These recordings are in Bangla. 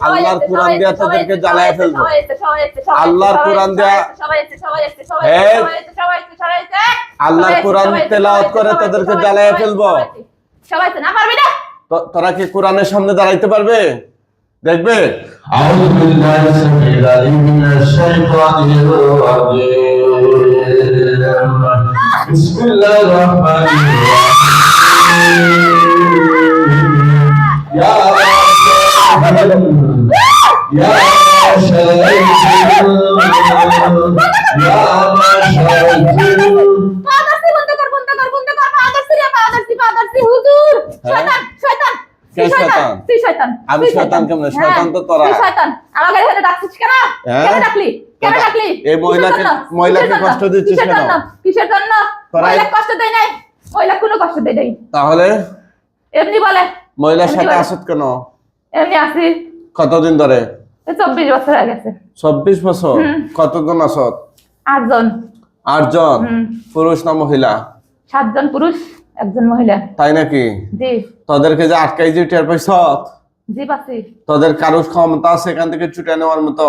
আল্লাহর কোরআন দিয়া তাদেরকে জ্বালায় ফেলব আল্লাহর কোরআন দিয়া আল্লাহর কোরআন তেলাওয়াত করে তাদেরকে জ্বালায় ফেলব সবাই তো না পারবে না তোরা কি কোরআনের সামনে দাঁড়াইতে পারবে দেখবে আউযু মিনাশ শাইতানির রাজিম বিসমিল্লাহির يا يا شيخ يا شيخ পাদারসি বন্ধ কর বন্ধ কর বন্ধ কর পাদারসি রে পাদারসি পাদারসি হুজুর হ্যাঁ? শয়তান শয়তান কে তুই শয়তান? তুই শয়তান আমি তুই শয়তান কেমনে? হ্যাঁ, শয়তান তো তোরা। তুই শয়তান আমাকে এখানে ডাকছিস কেন হ্যাঁ? কেন ডাকলি কেন তোরা- ডাকলি এই মহিলাকে- কিসের জন্য? মহিলাকে কিসের কষ্ট জন্য? দিচ্ছিস কিসের কেন? জন্য? কিসের জন্য তোরা- মহিলা কষ্ট দেয় নাই মহিলা কোনো কষ্ট দেয় নাই তাহলে এমনি বলে মহিলার এমনি সাথে বলে। আসত কেন এমনি আসি কতদিন ধরে? চব্বিশ বছর হয়ে গেছে। চব্বিশ বছর? কতজন আসত আটজন। আটজন? পুরুষ না মহিলা? সাতজন পুরুষ একজন মহিলা। তাই নাকি? জি। তোদেরকে যে আটকাই যে টের পাইছ জি পাচ্ছি। তোদের কারোর ক্ষমতা আছে এখান থেকে ছুটে নেওয়ার মতো?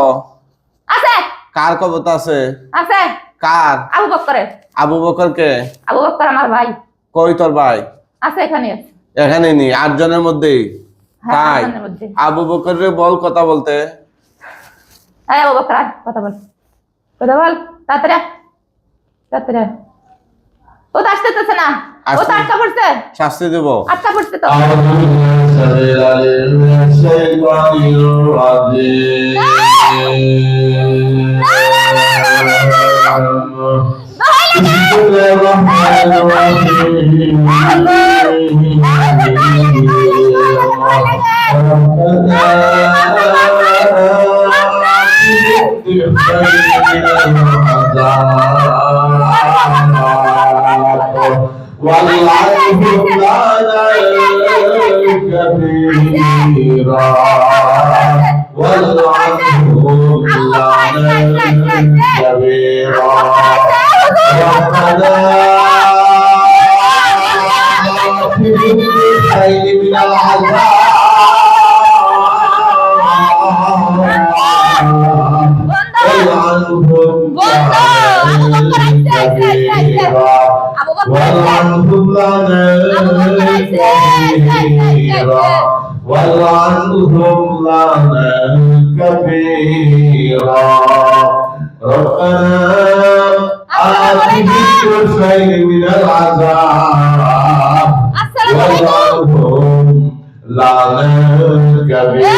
আছে। কার ক্ষমতা আছে? আছে। কার? আবু বক্করের আবু বকরকে আবু বক্কর আমার ভাই। কই তোর ভাই? আছে এখানে। এখানে নি আটজনের মধ্যেই? হ্যাঁ, তাই? আবু বকরের বল কথা বলতে। আয় আবু বকর কথা বল। কথা বল তাড়াতাড়ি ও তো আসতেছে না ও তো আটকা পড়ছে। শাস্তি দেব। আটকা পড়ছে তো। والعيب لنا كبيرا والعيب لنا كبيرا ربنا وارحم لنا كبيرا والعنهم لعنا كبيرا ربنا آتهم الخير من العذاب والعنهم لعنا كبيرا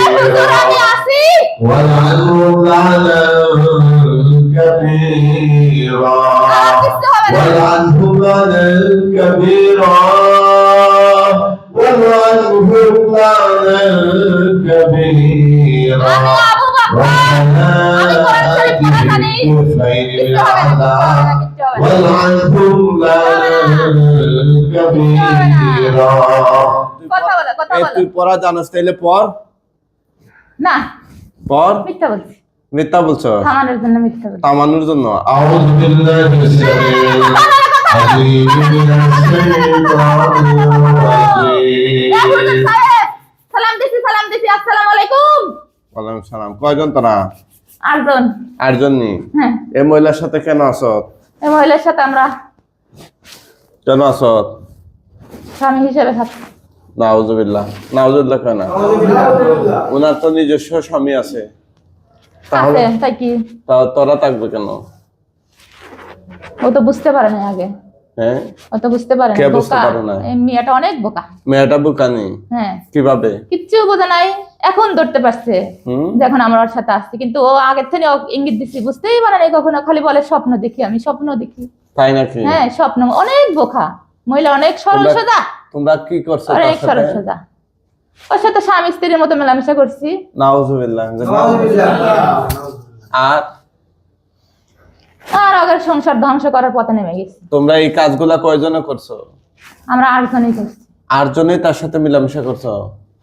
والعنهم لعنا كبيرا والعنهم لنا كبيرا والعنهم لنا كبيرا আমি আবু বক্কর আমি কোরআন শরীফ পড়া জানি كفين من العذاب والعنهم لنا كبيرا কথা বলো কথা এই বলো তুই পড়া জানাস তাইলে পর না পর মিথ্যা বলছি মিথ্যা বলছো থামানোর জন্য মিথ্যা বলছি থামানোর জন্য أعوذ بالله السميع العليم من তোরা হ্যাঁ। কেন কেন ওনার তো নিজস্ব স্বামী আছে। তাহলে তোরা থাকবে কেন? ও তো বুঝতে পারে না আগে। হ্যাঁ? ও বুঝতে পারে না কে বুঝতে বোকা। পারে না? মেয়েটা অনেক বোকা। মেয়েটা বুকানি হ্যাঁ। কীভাবে? কিচ্ছু বোঝে নাই এখন ধরতে পারছে। হুম? যখন আমরা ওর সাথে আসছি কিন্তু ও আগের থেকে ও ইঙ্গিত দিচ্ছি বুঝতেই পারে না কখনো খালি বলে স্বপ্ন দেখি আমি স্বপ্ন দেখি। তাই নাকি? হ্যাঁ স্বপ্ন অনেক বোকা। মহিলা অনেক সরল সোজা। তোমরা কি করছ অনেক সরল সোজা। ওর সাথে স্বামী স্ত্রীর মতো মেলামেশা করছি। নাউজুবিল্লাহ। আর আর আগের সংসার ধ্বংস করার পথে নেমে গেছি। তোমরা এই কাজগুলা কয়জনে করছ? আমরা আটজনই করছি। আটজনেই তার সাথে মিলামেশা করছ?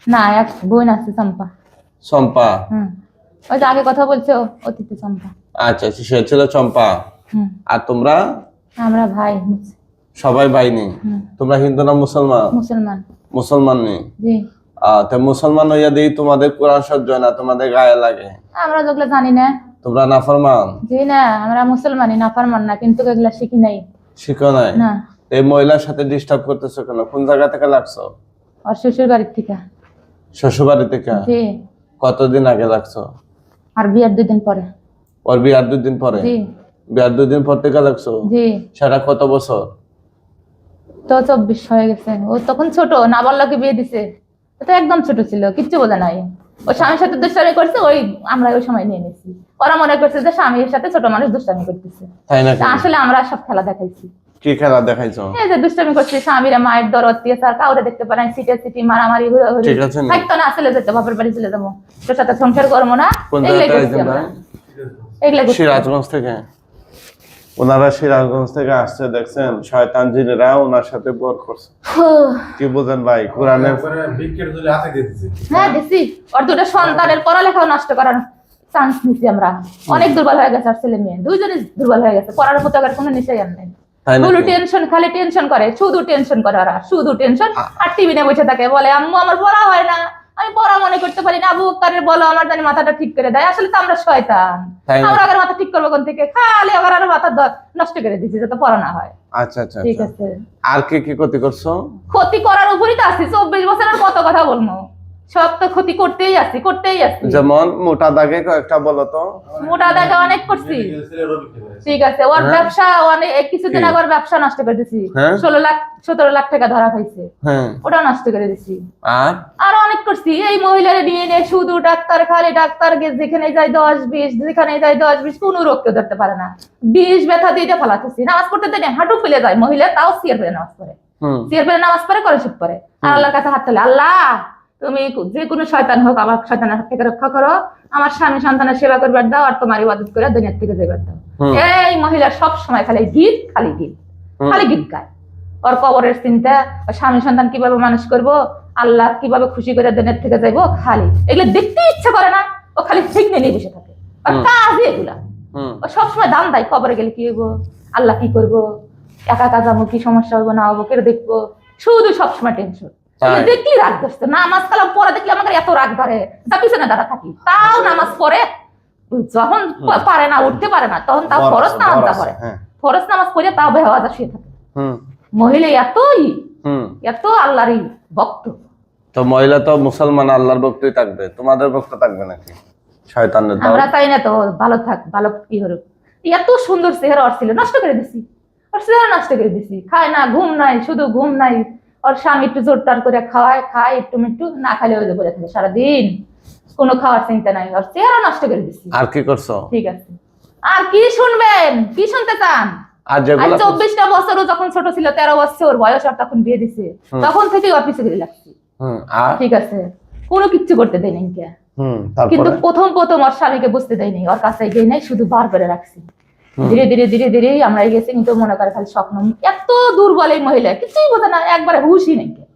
না এক বোন আছে চম্পা। চম্পা? হুম। ওই যে আগে কথা বলছো অতীতে চম্পা। আচ্ছা আচ্ছা, সে ছিল চম্পা। আর তোমরা? আমরা ভাই সবাই বাইনি হুম। তোমরা হিন্দু না মুসলমান? মুসলমান। মুসলমান নেই জি। তো মুসলমান হইয়া দিই তোমাদের কোরআন সহ্য হয় না তোমাদের গায়ে লাগে। আমরা যেগুলো জানি না তোমরা নাফরমান? জি না আমরা মুসলমানই না ফারমান না কিন্তু এগুলা শিখি নাই। শিখো নাই? না। এই মহিলার সাথে ডিস্টার্ব করতেছো কেন? কোন জায়গা থেকে লাগছো? ওর শ্বশুর বাড়ির থেকে। শ্বশুর বাড়ি থেকে? জি। কতদিন আগে লাগছো? আর বিয়ার দুই দিন পরে। ওর বিয়ার দুদিন পরে? জি। বিয়ার দুদিন পর থেকে লাগছো? জি। সেটা কত বছর? তো চব্বিশ হয়ে গেছে। ও তখন ছোট না বললাকে বিয়ে দিছে? তো একদম ছোট ছিল কিচ্ছু বোঝা নাই। ও স্বামীর সাথে দুষ্টামি করছে ওই আমরা ওই সময় নিয়ে নিয়েছি ওরা মনে করছে যে স্বামীর সাথে ছোট মানুষ দুষ্টামি করতেছে। তাই আসলে আমরা সব খেলা দেখাইছি। কি খেলা দেখাইছো? এই যে দুষ্টামি করছে স্বামীরা মায়ের দর অত্যাচার কাউরে দেখতে পারেন সিটে সিটি মারামারি হুড়োহুড়ি ঠিক আছে না। থাকতো না আসলে যেতে বাপের বাড়ি চলে যাব। তোর সাথে সংসার করব না আমরা। ভাই সিরাজগঞ্জ থেকে? ওনারা সিরাজগঞ্জ থেকে আসছে দেখছেন? শয়তান জিনেরা ওনার সাথে বর করছে। কি বুঝেন ভাই? কোরআনের হ্যাঁ দিছি। ওর দুটো সন্তানের পড়ালেখাও নষ্ট করার চান্স নিছি আমরা। অনেক দুর্বল হয়ে গেছে আর ছেলে মেয়ে। দুইজনই দুর্বল হয়ে গেছে। পড়ার প্রতি আর কোনো নিশ্চয় আর নেই। শুধু টেনশন খালি টেনশন করে। শুধু টেনশন করে ওরা। শুধু টেনশন আর টিভি নিয়ে বসে থাকে। বলে আম্মু আমার পড়া হয় না। আমি পড়া মনে করতে পারি না আবু বলো আমার জানি মাথাটা ঠিক করে দেয়। আসলে তো আমরা শয়তান। আমরা আগে মাথা ঠিক করব কোন থেকে? খালি আবার আরও মাথা দর নষ্ট করে দিচ্ছি যাতে পড়া না হয়। আচ্ছা আচ্ছা ঠিক আচ্ছা। আছে। আর কি কি ক্ষতি করছ? ক্ষতি করার উপরই তো আছি চব্বিশ বছরের কত কথা বলব। সব তো ক্ষতি করতেই আছি করতেই আছি। যেমন মোটা দাগে কয়েকটা বলো তো। মোটা দাগে অনেক করছি। ঠিক আছে ওর হ্যাঁ। ব্যবসা অনেক কিছুদিন? আগে ব্যবসা নষ্ট করে দিছি। হ্যাঁ? ষোলো লাখ সতেরো লাখ টাকা ধরা খাইছে। হ্যাঁ। ওটা নষ্ট করে দিছি। আর? আর অনেক করছি। এই মহিলারা নিয়ে নিয়ে শুধু ডাক্তার খালি ডাক্তার যেখানে যায় দশ বিশ যেখানে যায় দশ বিশ কোনো রোগ কেউ ধরতে পারে না। বিষ ব্যথা দিয়ে ফালাতেছি। নামাজ পড়তে দেয় হাঁটু ফেলে যায়। মহিলা তাও সিয়ার পেলে নামাজ পড়ে। হুম। সিয়ার পেলে নামাজ পড়ে করে চুপ করে আর আল্লাহর কাছে হাত তোলে আল্লাহ তুমি যে কোনো শয়তান হোক আমার শয়তানের হাত থেকে রক্ষা করো। আমার স্বামী সন্তানের সেবা করবার দাও আর তোমার ইবাদত করে দুনিয়ার থেকে যাবার দাও। এই মহিলা সব সময় খালি গীত খালি গীত খালি গীত গায়। ওর কবরের চিন্তা স্বামী সন্তান কীভাবে মানুষ করব আল্লাহ কীভাবে খুশি করে দুনিয়ার থেকে যাইবো খালি। এগুলো দেখতে ইচ্ছা করে না ও খালি ঠিক নিয়ে বসে থাকে। আর। কাজই এগুলা। ও সবসময় দাম দেয় কবরে গেলে কি হইব আল্লাহ কি করব একা যাব কি সমস্যা হব না হব কে দেখব। শুধু সবসময় টেনশন তাই? দেখলি রাগ ধরছে। নামাজ কালাম পরে দেখলে আমাকে এত রাগ ধরে। যা পিছনে দাঁড়া থাকি। তাও নামাজ পড়ে যখন পারে না উঠতে পারে না তখন তাও ফরজ নামাজ পড়ে। হ্যাঁ। ফরজ নামাজ পড়ে তাও শুয়ে থাকে। মহিলা এতই এত আল্লাহরই ভক্ত। তো মহিলা তো মুসলমান আল্লাহর ভক্তই থাকবে। তোমাদের ভক্ত থাকবে নাকি? শয়তানের আমরা চাই না তো ভালো থাক ভালো কি হরুক এত সুন্দর চেহারা ওর ছিল নষ্ট করে দিছি। ওর চেহারা নষ্ট করে দিছি। খায় না ঘুম নাই শুধু ঘুম নাই। ওর স্বামী একটু জোর টার করে খাওয়ায় খায় একটু মিট্টু না খালে ওই বলে থাকে সারাদিন কোনো খাওয়ার চিন্তা নাই ওর চেহারা নষ্ট করে দিছি। আর কি করছ? ঠিক আছে। আর কি শুনবেন? কি শুনতে চান? আর আর যেগুলো চব্বিশটা বছরও যখন ছোট ছিল তেরো বছর বয়স আর তখন বিয়ে দিছে। তখন থেকেই অফিসে গেলে লাগছি। ঠিক আছে। কোনো কিচ্ছু করতে কিন্তু প্রথম প্রথম ওর স্বামীকে বুঝতে দেয়নি ওর কাছে গিয়ে নাই শুধু বার করে রাখছি। ধীরে ধীরে ধীরে ধীরে আমরা গেছি কিন্তু মনে করে খালি স্বপ্ন। এত দুর্বল এই মহিলা, কিছুই বোঝে না, একবারে হুশই নেই